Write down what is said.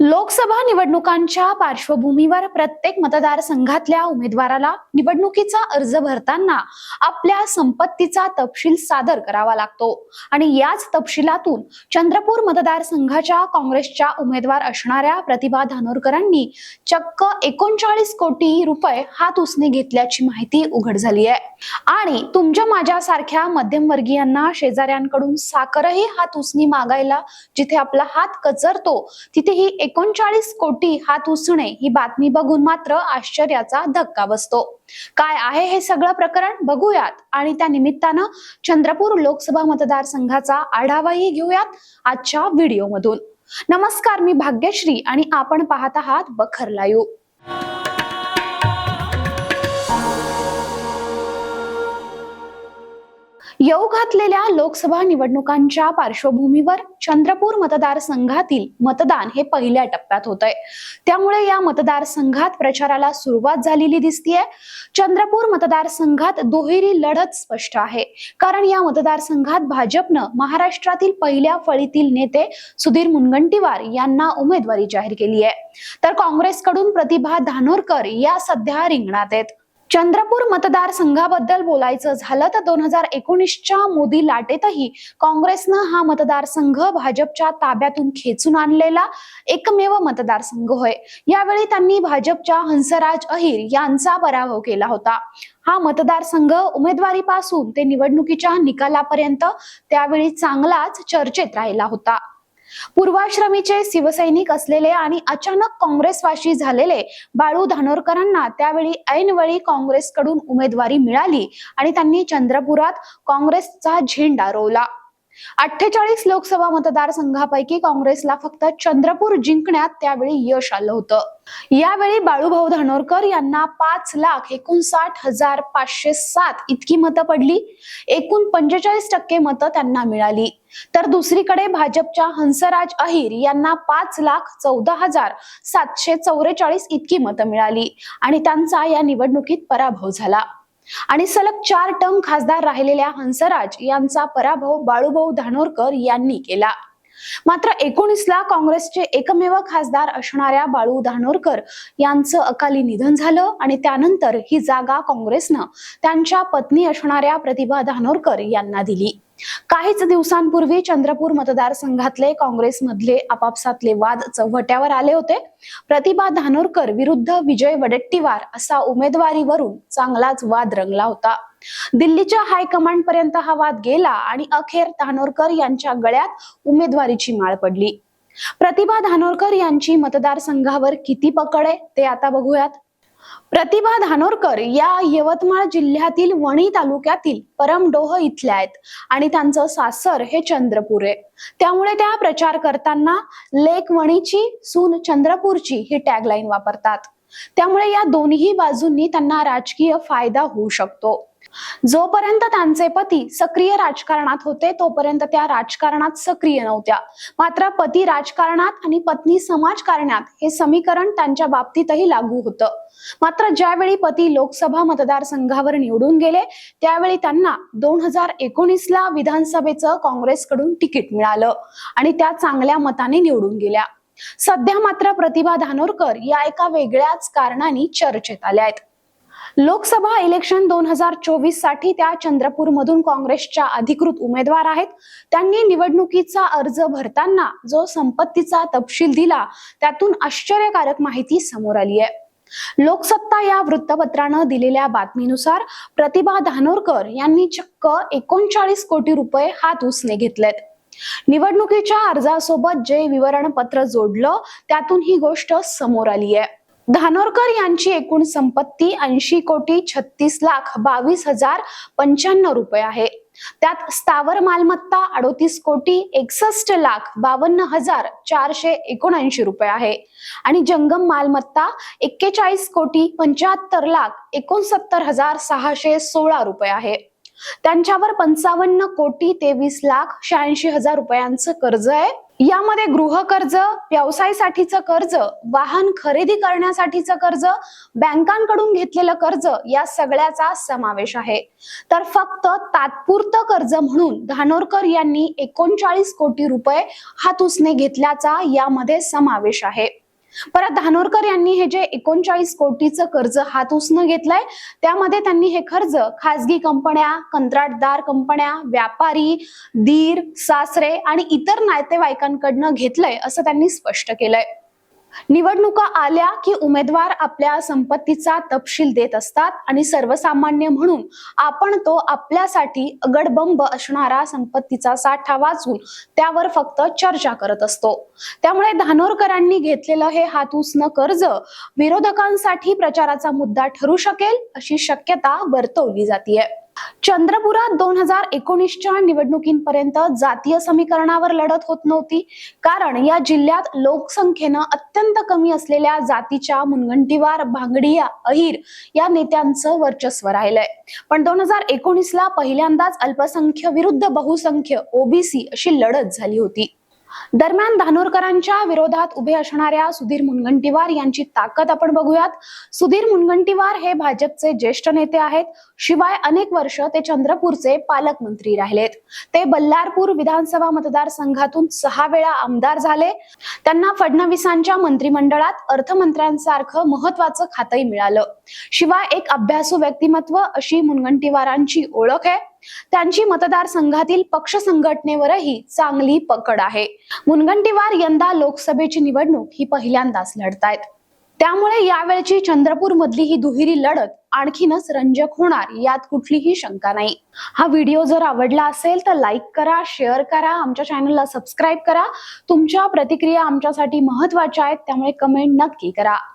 लोकसभा निवडणुकांच्या पार्श्वभूमीवर प्रत्येक मतदारसंघातल्या उमेदवाराला निवडणुकीचा अर्ज भरताना आपल्या संपत्तीचा तपशील सादर करावा लागतो. आणि याच तपशिलातून चंद्रपूर मतदारसंघाच्या काँग्रेसच्या उमेदवार असणाऱ्या प्रतिभा धानोरकरांनी चक्क एकोणचाळीस कोटी रुपये हात उसने घेतल्याची माहिती उघड झाली आहे. आणि तुमच्या माझ्यासारख्या मध्यमवर्गीयांना शेजाऱ्यांकडून साखरही हात उसणी मागायला जिथे आपला हात कचरतो तिथे ही एकोणचाळीस कोटी हात उसणे ही बातमी बघून मात्र आश्चर्याचा धक्का बसतो. काय आहे हे सगळं प्रकरण? बघूयात. आणि त्या निमित्तानं चंद्रपूर लोकसभा मतदारसंघाचा आढावाही घेऊयात आजच्या व्हिडिओमधून. नमस्कार मी भाग्यश्री आणि आपण पाहत आहात बखर लाईव्ह. येऊ घातलेल्या लोकसभा निवडणुकांच्या पार्श्वभूमीवर चंद्रपूर मतदारसंघातील मतदान हे पहिल्या टप्प्यात होत आहे त्यामुळे या मतदारसंघात प्रचाराला सुरुवात झालेली दिसतीये. चंद्रपूर मतदारसंघात दुहेरी लढत स्पष्ट आहे. कारण या मतदारसंघात भाजपनं महाराष्ट्रातील पहिल्या फळीतील नेते सुधीर मुनगंटीवार यांना उमेदवारी जाहीर केली आहे तर काँग्रेसकडून प्रतिभा धानोरकर या सध्या रिंगणात आहेत. चंद्रपूर मतदारसंघाबद्दल बोलायचं झालं तर दोन हजार एकोणीसच्या मोदी लाटेतही काँग्रेसनं हा मतदारसंघ भाजपच्या ताब्यातून खेचून आणलेला एकमेव मतदारसंघ होय. यावेळी त्यांनी भाजपच्या हंसराज अहिर यांचा पराभव केला होता. हा मतदारसंघ उमेदवारीपासून ते निवडणुकीच्या निकालापर्यंत त्यावेळी चांगलाच चर्चेत राहिला होता. पूर्वाश्रमीचे शिवसैनिक असलेले आणि अचानक काँग्रेसवाशी झालेले बाळू धानोरकरांना त्यावेळी ऐनवेळी काँग्रेसकडून उमेदवारी मिळाली आणि त्यांनी चंद्रपुरात काँग्रेसचा झेंडा रोवला. अठ्ठेचाळीस लोकसभा मतदारसंघापैकी काँग्रेसला फक्त चंद्रपूर जिंकण्यात त्यावेळी यश आलं होतं. यावेळी बाळूभाऊ धानोरकर यांना पाच लाख एकोणसाठ हजार पाचशे सात इतकी मतं पडली. एकूण पंचेचाळीस टक्के मतं त्यांना मिळाली. तर दुसरीकडे भाजपच्या हंसराज अहिर यांना पाच लाख चौदा हजार सातशे चौवेचाळीस इतकी मतं मिळाली आणि त्यांचा या निवडणुकीत पराभव झाला. आणि सलग चार टर्म खासदार राहिलेल्या हंसराज यांचा पराभव बाळूभाऊ धानोरकर यांनी केला. मात्र एकोणीसला काँग्रेसचे एकमेव खासदार असणाऱ्या बाळू धानोरकर यांचं अकाली निधन झालं आणि त्यानंतर ही जागा काँग्रेसनं त्यांच्या पत्नी असणाऱ्या प्रतिभा धानोरकर यांना दिली. काहीच दिवसांपूर्वी चंद्रपूर मतदारसंघातले काँग्रेसमधले आपापसातले वाद चव्हाट्यावर आले होते. प्रतिभा धानोरकर विरुद्ध विजय वडेट्टीवार असा उमेदवारीवरून चांगलाच वाद रंगला होता. दिल्लीच्या हायकमांड पर्यंत हा वाद गेला आणि अखेर धानोरकर यांच्या गळ्यात उमेदवारीची माळ पडली. प्रतिभा धानोरकर यांची मतदारसंघावर किती पकड आहे ते आता बघूयात. प्रतिभा धानोरकर या यवतमाळ जिल्ह्यातील वणी तालुक्यातील परमडोह इथल्या आहेत आणि त्यांचं सासर हे चंद्रपूर आहे. त्यामुळे त्या प्रचार करताना लेक वणीची सून चंद्रपूरची ही टॅगलाईन वापरतात. त्यामुळे या दोन्ही बाजूंनी त्यांना राजकीय फायदा होऊ शकतो. जोपर्यंत त्यांचे पती सक्रिय राजकारणात होते तोपर्यंत त्या राजकारणात सक्रिय नव्हत्या. मात्र पती राजकारणात आणि पत्नी समाजकारणात हे समीकरण त्यांच्या बाबतीतही लागू होतं. मात्र ज्यावेळी पती लोकसभा मतदारसंघावर निवडून गेले त्यावेळी त्यांना दोन हजार एकोणीसला विधानसभेचं काँग्रेसकडून तिकीट मिळालं आणि त्या चांगल्या मताने निवडून गेल्या. सध्या मात्र प्रतिभा धानोरकर या एका वेगळ्याच कारणाने चर्चेत आल्या आहेत. लोकसभा इलेक्शन दोन हजार चोवीससाठी त्या चंद्रपूर मधून काँग्रेसच्या अधिकृत उमेदवार आहेत. त्यांनी निवडणुकीचा अर्ज भरताना जो संपत्तीचा तपशील दिला त्यातून आश्चर्यकारक माहिती समोर आली आहे. लोकसत्ता या वृत्तपत्रानं दिलेल्या बातमीनुसार प्रतिभा धानोरकर यांनी चक्क एकोणचाळीस कोटी रुपये हात उसने घेतलेत. निवडणुकीच्या अर्जासोबत जे विवरणपत्र जोडलं त्यातून ही गोष्ट समोर आली आहे. धानोरकर यांची एकूण संपत्ती ऐंशी कोटी छत्तीस लाख बावीस हजार पंच्याण्णव रुपये आहे. त्यात स्थावर मालमत्ता अडोतीस कोटी एकसष्ट लाख बावन्न हजार चारशे एकोणऐंशी रुपये आहे. आणि जंगम मालमत्ता एक्केचाळीस कोटी पंच्याहत्तर लाख एकोणसत्तर हजार सहाशे सोळा रुपये आहे. त्यांच्यावर पंचावन्न कोटी तेवीस लाख शहाऐंशी हजार रुपयांचं कर्ज आहे. यामध्ये गृह कर्ज व्यवसायासाठीचं कर्ज वाहन खरेदी करण्यासाठीचं कर्ज बँकांकडून घेतलेलं कर्ज या सगळ्याचा समावेश आहे. तर फक्त तात्पुरतं कर्ज म्हणून धानोरकर यांनी एकोणचाळीस कोटी रुपये हातूसने घेतल्याचा यामध्ये समावेश आहे. परत धानोरकर यांनी हे जे एकोणचाळीस कोटीचं कर्ज हातुसनं घेतलंय त्यामध्ये त्यांनी हे कर्ज खासगी कंपन्या कंत्राटदार कंपन्या व्यापारी दीर सासरे आणि इतर नातेवाईकांकडनं घेतलंय असं त्यांनी स्पष्ट केलंय. निवडणुका आल्या की उमेदवार आपल्या संपत्तीचा तपशील देत असतात आणि सर्वसामान्य म्हणून आपण तो आपल्यासाठी अगडबंब असणारा संपत्तीचा साठा वाचून त्यावर फक्त चर्चा करत असतो. त्यामुळे धानोरकरांनी घेतलेलं हे हातूसनं कर्ज विरोधकांसाठी प्रचाराचा मुद्दा ठरू शकेल अशी शक्यता वर्तवली जातीये. चंद्रपुरात दोन हजार एकोणीसच्या निवडणुकीपर्यंत जातीय समीकरणावर लढत होत नव्हती. कारण या जिल्ह्यात लोकसंख्येनं अत्यंत कमी असलेल्या जातीच्या मुनगंटीवार भांगडिया अहिर या नेत्यांचं वर्चस्व राहिलंय. पण दोन हजार एकोणीसला पहिल्यांदाच अल्पसंख्य विरुद्ध बहुसंख्य ओबीसी अशी लढत झाली होती. दरम्यान धानोरकरांच्या विरोधात उभे असणाऱ्या सुधीर मुनगंटीवार यांची ताकद आपण बघूयात. सुधीर मुनगंटीवार हे भाजपचे ज्येष्ठ नेते आहेत. शिवाय अनेक वर्ष ते चंद्रपूरचे पालकमंत्री राहिलेत. ते बल्लारपूर विधानसभा मतदारसंघातून सहा वेळा आमदार झाले. त्यांना फडणवीसांच्या मंत्रिमंडळात अर्थमंत्र्यांसारखं महत्वाचं खातंही मिळालं. शिवाय एक अभ्यासू व्यक्तिमत्व अशी मुनगंटीवारांची ओळख आहे. त्यांची मतदारसंघातील पक्ष संघटनेवरही चांगली पकड आहे. मुनगंटीवार यंदा लोकसभेची निवडणूक ही पहिल्यांदाच लढतायत. त्यामुळे यावेळची चंद्रपूर मधली ही दुहेरी लढत आणखीनच रंजक होणार यात कुठलीही शंका नाही. हा व्हिडिओ जर आवडला असेल तर लाईक करा शेअर करा आमच्या चॅनलला सबस्क्राईब करा. तुमच्या प्रतिक्रिया आमच्यासाठी महत्त्वाच्या आहेत त्यामुळे कमेंट नक्की करा.